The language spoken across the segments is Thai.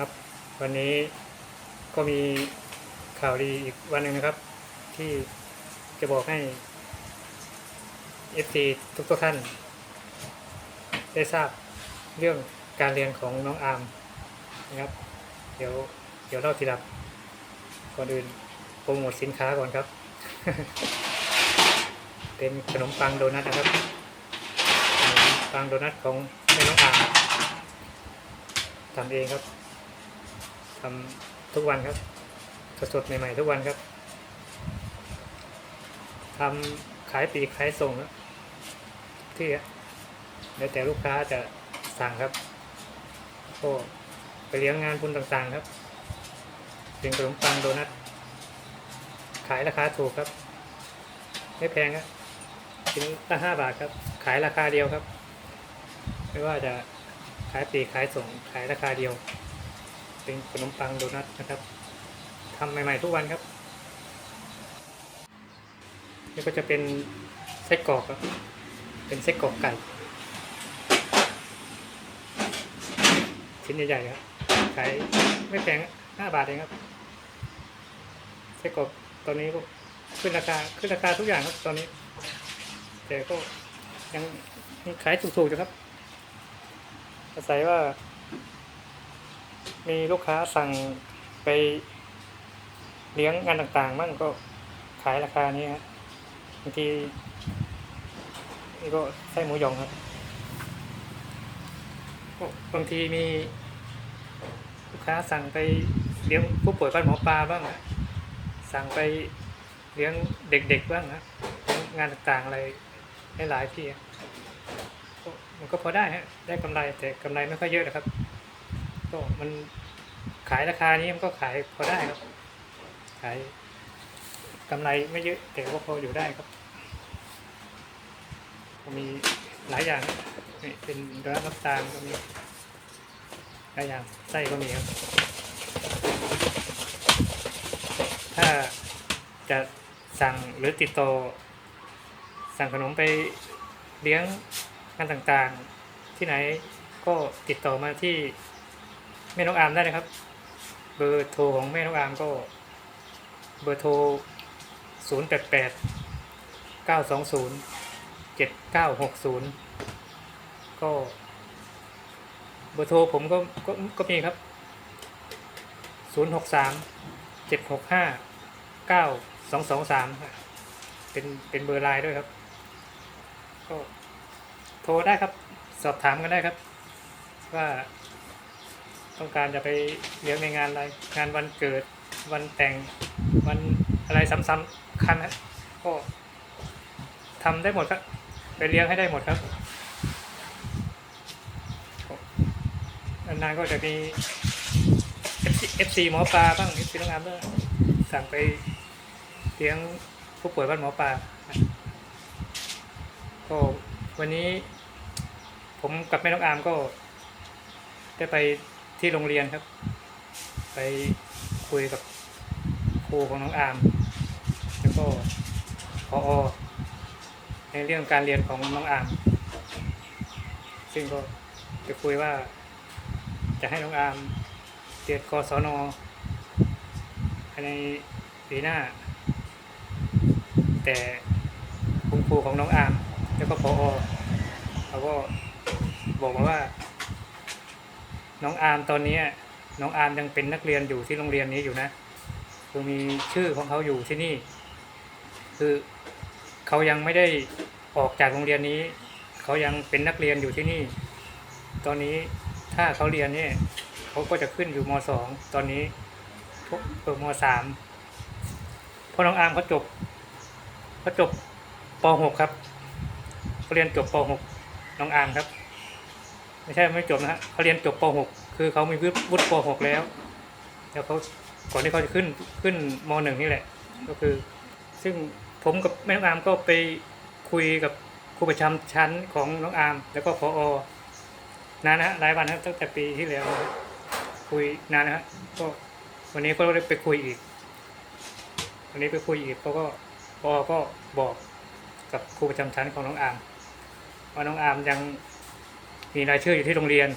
ครับ วันนี้ก็มีข่าวดีอีกวันหนึ่งนะครับ ที่จะบอกให้ FT ทุกทุกๆท่าน ได้ทราบเรื่องการเรียนของน้องอาร์มนะครับ เดี๋ยวเดี๋ยวเล่าทีหละก่อนอื่นโปรโมทสินค้าก่อนครับ เป็นขนมปังโดนัทนะครับขนมปังโดนัทของแม่น้องอาร์มทำเองครับ ทำทุกวันครับสดๆใหม่ๆทุกวันครับทำขายปีกขายส่งครับที่อะแล้วแต่ลูกค้าจะสั่งครับก็ไปเลี้ยงงานบุญต่างๆครับเป็นขนมปังโดนัทขายราคาถูกครับ ไม่แพงครับชิ้นละห้าบาทครับ ขายราคาเดียวครับ ไม่ว่าจะขายปีกขายส่งขายราคาเดียว เป็นขนมปังโดนัทนะครับทำใหม่ ๆ ทุกวันครับ นี่ก็จะเป็นไส้กรอกครับ เป็นไส้กรอกไก่ ชิ้นใหญ่ๆครับ ขายไม่แพงห้าบาทเองครับ ไส้กรอกตอนนี้ก็ขึ้นราคาขึ้นราคาทุกอย่างครับตอนนี้ แต่ก็ยังยังขายถูกๆอยู่ครับ อาศัยว่า มีลูกค้าสั่งไปเลี้ยงงานต่างๆมั่งก็ขายราคานี้ครับบางทีนี่ก็ไส้หมูยองครับบางทีมีลูกค้าสั่งไปเลี้ยงผู้ป่วยบ้านหมอปลาบ้างนะสั่งไปเลี้ยงเด็กๆบ้างนะงานต่างๆอะไรหลายๆที่มันก็พอได้ฮะได้กำไรแต่กำไรไม่ค่อยเยอะนะครับ ก็มันขายราคานี้มันก็ขายพอได้ครับ ขายกำไรไม่เยอะแต่ว่าพออยู่ได้ครับก็มีหลายอย่างนี่เป็นโดนัทน้ำตาลก็มีหลายอย่างไส้ก็มีครับ ถ้าจะสั่งหรือติดต่อสั่งขนมไปเลี้ยงงานต่างๆ ที่ไหนก็ติดต่อมาที่ แม่น้องอามได้นะครับ เบอร์โทรของแม่น้องอามก็ เบอร์โทร 0 8 8 9 2 0 7 9 6 0 ก็ เบอร์โทรผมก็ก็ก็มีครับ 0 6 3 7 6 5 9 2 2 3 เป็นเป็นเบอร์ไลน์ด้วยครับ ก็โทรได้ครับ สอบถามกันได้ครับ ว่า ต้องการจะไปเลี้ยงในงานอะไรงานวันเกิดวันแต่งวันอะไรซ้ำๆคันก็ทำได้หมดครับ ไปเลี้ยงให้ได้หมดครับนานๆก็จะมี FC FC หมอปลาบ้าง FC น้องอามด้วยสั่งไปเลี้ยงผู้ป่วยบ้านหมอปลาก็วันนี้ ผมกับแม่น้องอามก็ ได้ไป ที่โรงเรียนครับ ไปคุยกับครูของน้องอามแล้วก็พออในเรื่องการเรียนของน้องอามซึ่งก็จะคุยว่า จะให้น้องอามเรียนกศนภายในปีหน้า แต่คุณครูของน้องอามแล้วก็พออเขาก็บอกมาว่า น้องอาร์มตอนนี้น้องอาร์มยังเป็นนักเรียนอยู่ที่โรงเรียนนี้อยู่นะคือมีชื่อของเขาอยู่ที่นี่ คือเขายังไม่ได้ออกจากโรงเรียนนี้ เขายังเป็นนักเรียนอยู่ที่นี่ ตอนนี้ถ้าเขาเรียนเนี่ยเขาก็จะขึ้นอยู่มสองตอนนี้พวกมสามพราะน้องอาร์มเขาจบเขาจบปหกครับเขาเรียนจบปหกน้องอาร์มครับ ไม่ใช่ไม่จบนะฮะเขาเรียนจบป .6 คือเขามีวุฒิป .6 แล้วแล้วเขาก่อนที่เขาจะขึ้นขึ้นม .1 นี่แหละ ก็คือ ซึ่งผมกับแม่น้องอาร์มก็ไปคุยกับครูประจำชั้นของน้องอาร์มแล้วก็พออนานนะหลายวันนะตั้งแต่ปีที่แล้วนะคุยนานนะฮะก็วันนี้ก็ได้ไปคุยอีก วันนี้ไปคุยอีกเขาก็พอก็บอกกับครูประจำชั้นของน้องอาร์มว่าน้องอาร์มยัง มีรายชื่ออยู่ที่โรงเรียน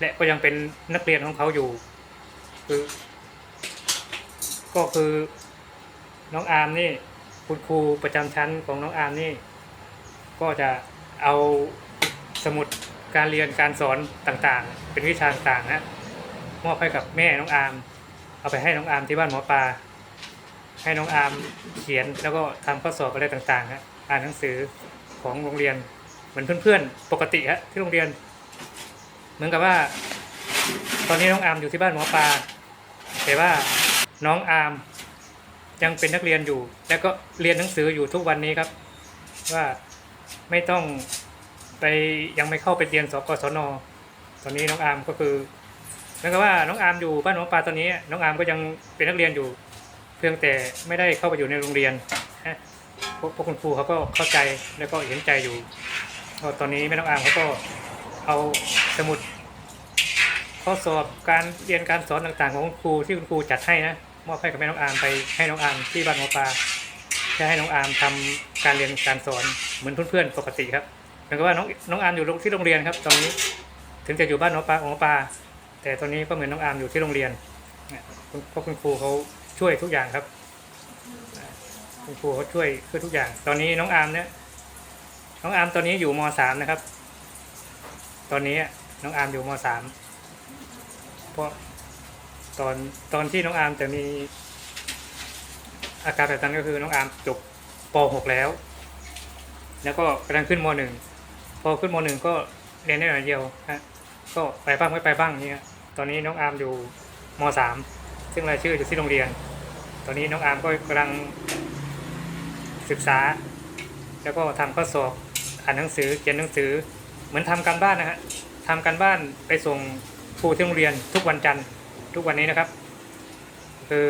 และก็ยังเป็นนักเรียนของเขาอยู่ คือ ก็คือ น้องอาร์มนี่คุณครูประจำชั้นของน้องอาร์มนี่ ก็จะเอาสมุดการเรียนการสอนต่างๆ เป็นวิชาต่างๆนะมอบให้กับแม่น้องอาร์มเอาไปให้น้องอาร์มที่บ้านหมอปลาให้น้องอาร์มเขียนแล้วก็ทำข้อสอบอะไรต่างๆฮะอ่านหนังสือของโรงเรียนเหมือนเพื่อนๆปกติฮะที่โรงเรียน มือนกับว่า ตอนนี้น้องอาร์มอยู่ที่บ้านหมอปลาแต่ว่าน้องอาร์มยังเป็นนักเรียนอยู่ แล้วก็เรียนหนังสืออยู่ทุกวันนี้ครับ ว่าไม่ต้องไปยังไม่เข้าไปเรียนสกศนตอนนี้น้องอาร์มก็คือเหมือนกับว่าน้องอาร์มอยู่บ้านหมอปลาตอนนี้ น้องอาร์มก็ยังเป็นนักเรียนอยู่ เพียงแต่ไม่ได้เข้าไปอยู่ในโรงเรียนพวกพวกคุณครูเขาก็เข้าใจแล้วก็เห็นใจอยู่ตอนนี้แม่น้องอาร์มเขาก็เอาสมุด ข้อสอบการเรียนการสอนต่างๆ ของคุณครูที่คุณครูจัดให้นะมอบให้กับแม่น้องอาร์มไปให้น้องอาร์มที่บ้านหมอปลาจะให้น้องอาร์มทำการเรียนการสอนเหมือนเพื่อนๆปกติครับเหมือนกับว่าน้องน้องอาร์มอยู่ที่โรงเรียนครับ ตอนนี้ถึงจะอยู่บ้านหมอปลาหมอปลาแต่ตอนนี้ก็เหมือนน้องอาร์มอยู่ที่โรงเรียนเนี่ยเพราะคุณครูเขาช่วยทุกอย่างครับ คุณครูเขาช่วยช่วยทุกอย่าง ตอนนี้น้องอาร์มเนี่ยน้องอาร์มตอนนี้อยู่มสามนะครับ ตอนนี้น้องอาร์มอยู่มสาม เพราะตอนตอนที่น้องอาร์มจะมีอาการแบบนั้นก็คือน้องอาร์มจบป .6 แล้ว แล้วก็กำลังขึ้นม .1 พอขึ้นม .1 ก็เรียนได้หน่อยเดียวฮะก็ไปบ้างไม่ไปบ้างอย่างเงี้ยตอนนี้น้องอาร์มอยู่ม .3 ซึ่งรายชื่ออยู่ที่โรงเรียน ตอนนี้น้องอาร์มก็กำลังศึกษา แล้วก็ทำข้อสอบอ่านหนังสือเขียนหนังสือ เหมือนทำการบ้านนะฮะทำการบ้านไปส่ง ครูที่โรงเรียนทุกวันจันทร์ทุกวันนี้นะครับ คือ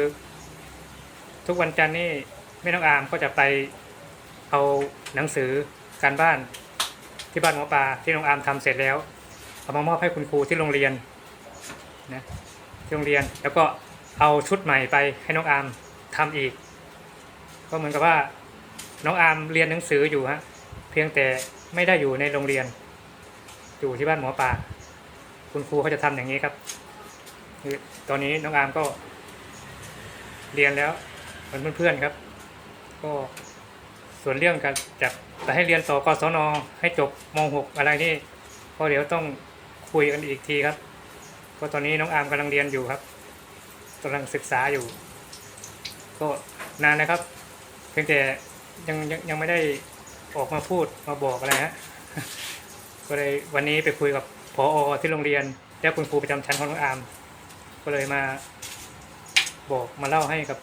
ทุกวันจันทร์นี่แม่น้องอามก็จะไปเอาหนังสือการบ้านที่บ้านหมอปลาที่น้องอามทำเสร็จแล้วเอามามอบให้คุณครูที่โรงเรียนนะที่โรงเรียนแล้วก็เอาชุดใหม่ไปให้น้องอามทำอีก ก็เหมือนกับว่าน้องอามเรียนหนังสืออยู่ฮะเพียงแต่ไม่ได้อยู่ในโรงเรียน อยู่ที่บ้านหมอปลา คุณครูเขาจะทำอย่างนี้ครับคือตอนนี้น้องอาร์มก็ เรียนแล้วเหมือนเพื่อนๆครับ ก็ส่วนเรื่องการจะไปให้เรียนสกศนให้จบม .6 อะไรนี่ก็เดี๋ยวต้องคุยกันอีกทีครับก็ตอนนี้น้องอาร์มกำลังเรียนอยู่ครับกำลังศึกษาอยู่ ก็นานนะครับ เพียงแต่ยังยังยังไม่ได้ออกมาพูดมาบอกอะไรฮะก็เลยวันนี้ไปคุยกับ พอที่โรงเรียน และคุณครูประจำชั้นของน้องอาร์มก็เลยมาบอกมาเล่าให้กับ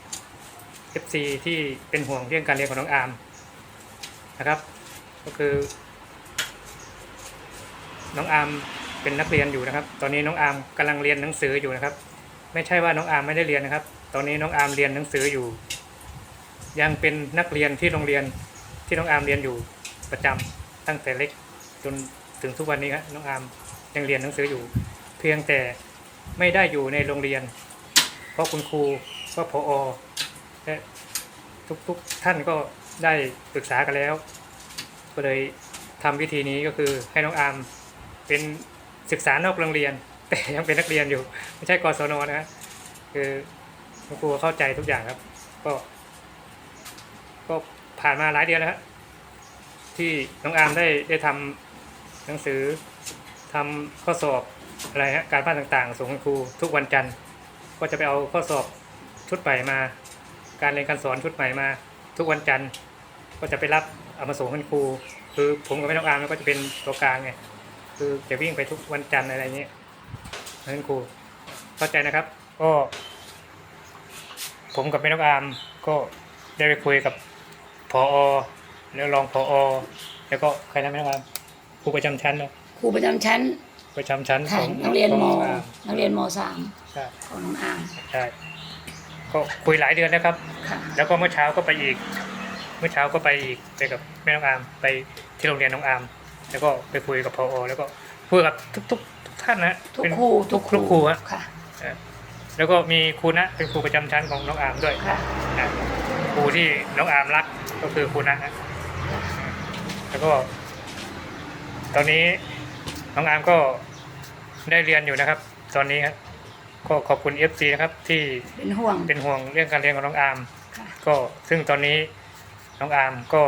FC ที่เป็นห่วงเรื่องการเรียนของน้องอาร์มนะครับ ก็คือ น้องอาร์มเป็นนักเรียนอยู่นะครับ ตอนนี้น้องอาร์มกำลังเรียนหนังสืออยู่นะครับ ไม่ใช่ว่าน้องอาร์มไม่ได้เรียนนะครับ ตอนนี้น้องอาร์มเรียนหนังสืออยู่ ยังเป็นนักเรียนที่โรงเรียนที่น้องอาร์มเรียนอยู่ประจำตั้งแต่เล็กจนถึงทุกวันนี้ครับน้องอาร์ม ยังเรียนหนังสืออยู่ เพียงแต่ไม่ได้อยู่ในโรงเรียน เพราะคุณครูก็พออและทุกๆท่านก็ได้ปรึกษากันแล้ว ก็เลยทำวิธีนี้ก็คือให้น้องอาร์มเป็นศึกษานอกโรงเรียน แต่ยังเป็นนักเรียนอยู่ ไม่ใช่กศนนะฮะคือคุณครูเข้าใจทุกอย่างครับ ก็ ก็ผ่านมาหลายเดือนแล้วที่น้องอาร์มได้ได้ทำหนังสือ ทำข้อสอบอะไรฮะการบ้านต่างๆ ส่งคุณครูทุกวันจันทร์ก็จะไปเอาข้อสอบชุดใหม่มา การเรียนการสอนชุดใหม่มา ทุกวันจันทร์ก็จะไปรับเอามาส่งคุณครู คือผมกับแม่น้องอาร์มก็จะเป็นตัวกลางไงคือจะวิ่งไปทุกวันจันทร์อะไรเงี้ยให้คุณครูเข้าใจนะครับ ก็ผมกับแม่น้องอาร์มก็ได้ไปคุยกับพอแล้วรองพอแล้วก็ใครนะแม่น้องอาร์มครูประจำชั้นเนาะ ครูประจำชั้นประจำชั้นขค่ะองนักเรียนของมองอาร์มนักเรียนมสามใช่ของน้องอาร์มใช่ก็คุยหลายเดือนแล้วครับ ค่ะ แล้วก็เมื่อเช้าก็ไปอีก เมื่อเช้าก็ไปอีกไปกับแม่น้องอาร์มไปที่โรงเรียนน้องอาร์มแล้วก็ไปคุยกับพอแล้วก็คุยกับทุกๆทุกท่านนะทุกเป็น ครูทุกทุกครูฮะ ค่ะแล้วก็มีครูนะเป็นครูประจำชั้นของน้องอาร์มด้วยค่ะ นะครูที่น้องอาร์มรักก็คือครูนะนะแล้วก็ ตอนนี้ น้องอาร์มก็ได้เรียนอยู่นะครับ ตอนนี้ครับก็ขอบคุณ FC นะครับ ที่เป็นห่วง เป็นห่วงเรื่องการเรียนของน้องอาร์มค่ะ ก็ซึ่งตอนนี้น้องอาร์มก็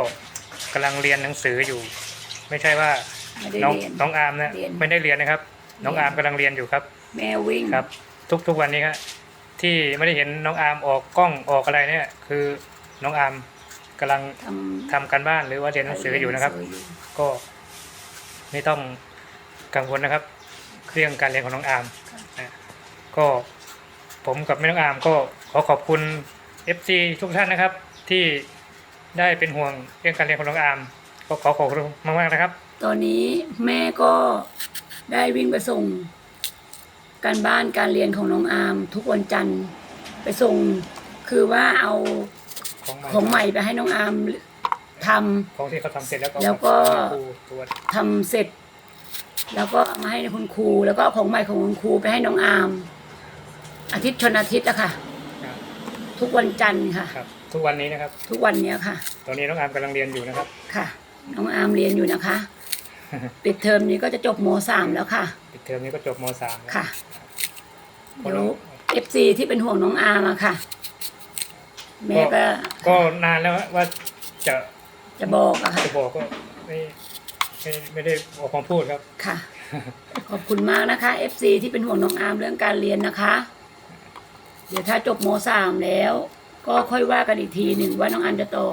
กำลังเรียนหนังสืออยู่ ไม่ใช่ว่าไม่ได้น้องเรียน น้องอาร์มนะเรียนไม่ได้เรียนนะครับ น้องอาร์มกำลังเรียนอยู่ครับ แม่วิ่ง ครับทุกทุกวันนี้ครับที่ไม่ได้เห็นน้องอาร์มออกกล้องออกอะไรเนี่ย คือน้องอาร์มกำลังทำทำการบ้านหรือว่าเรียนหนังสืออยู่นะครับเรียนหงสือก็ไม่ต้อง กังวลนะครับ เรื่องการเรียนของน้องอาร์มนะก็ผมกับแม่น้องอาร์มก็ขอขอบคุณ FC ทุกท่านนะครับ ที่ได้เป็นห่วงเรื่องการเรียนของน้องอาร์มก็ขอขอบคุณมากๆนะครับ ตอนนี้แม่ก็ได้วิ่งไปส่ง การบ้านการเรียนของน้องอาร์มทุกวันจันทร์ไปส่งคือว่าเอาของของใหม่ไปให้น้องอาร์มทำ ของที่เขาทำเสร็จแล้วก็แล้วก็ครูตรวจ ทำเสร็จ แล้วก็เอามาให้คุณครูแล้วก็เอาของใหม่ของคุณครูไปให้น้องอาร์มอาทิตย์ชนอาทิตย์อะค่ะ ครับทุกวันจันทร์ค่ะ ครับ ทุกวันนี้นะครับ ทุกวันเนี้ยค่ะ ตอนนี้น้องอาร์มกำลังเรียนอยู่นะครับ ค่ะ น้องอาร์มเรียนอยู่นะคะ ปิดเทอมนี้ก็จะจบมสามแล้วค่ะ ปิดเทอมนี้ก็จบมสามแล้วค่ะคนเดี๋ยวน้องเอฟซีที่เป็นห่วงน้องอาร์มอะค่ะ แม่ก็ก็นานแล้วว่าจะจะบอกอะค่ะ จะบอกก็ไม่ ไม่ไม่ได้ออกมาพูดครับ ค่ะ ขอบคุณมากนะคะ FC ที่เป็นห่วงน้องอาร์มเรื่องการเรียนนะคะ เดี๋ยวถ้าจบมสามแล้ว ก็ค่อยว่ากันอีกทีหนึ่งว่าน้องอาร์มจะโตอ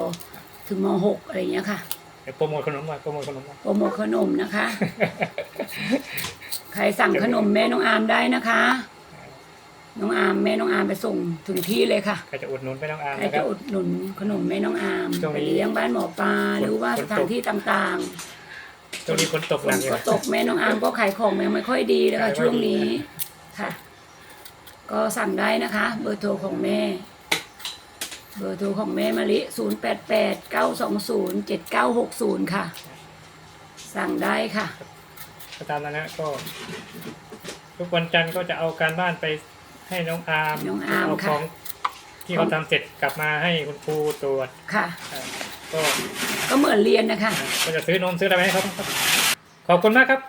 ถึงมหกอะไรอย่างเงี้ยค่ะเดี๋ยวโปรโมทขนมมาโปรโมทขนมมาโปรโมทขนมนะคะ ใครสั่งขนมแม่น้องอาร์มได้นะคะ น้องอาร์มแม่น้องอาร์มไปส่งถึงที่เลยค่ะ ใครจะอุดหนุนไปน้องอาร์มใครนะคจะรับ อุดหนุนขนมแม่น้องอาร์มช่วงไปนี้เลี้ยงบ้านหมอปลาหรือว่าฝสนตกถานที่ต่าง ช่วงนี้ฝนตกๆฝหนันกเลยก็ตกแม่น้องอาร์มก็ขายของยังไม่ค่อยดีเลยค่ะขายไม่ช่วงดีนี้ค่ะ ก็สั่งได้นะคะ เบอร์โทรของแม่ เบอร์โทรของแม่มะลิ 0 8 8 9 2 0 7 9 6 0 ค่ะ สั่งได้ค่ะ ก็ตามนั้นนะก็ ทุกวันจันทร์ก็จะเอาการบ้านไปให้น้องอาร์มน้องอาร์มเอาค่ะ ของที่เขาทำเสร็จกลับมาให้คุณครูตรวจค่ะอ่า ก็ก็เหมือนเรียนนะคะ ก็จะซื้อนมซื้ออะไรไปให้เขาครับ ขอบคุณมากครับ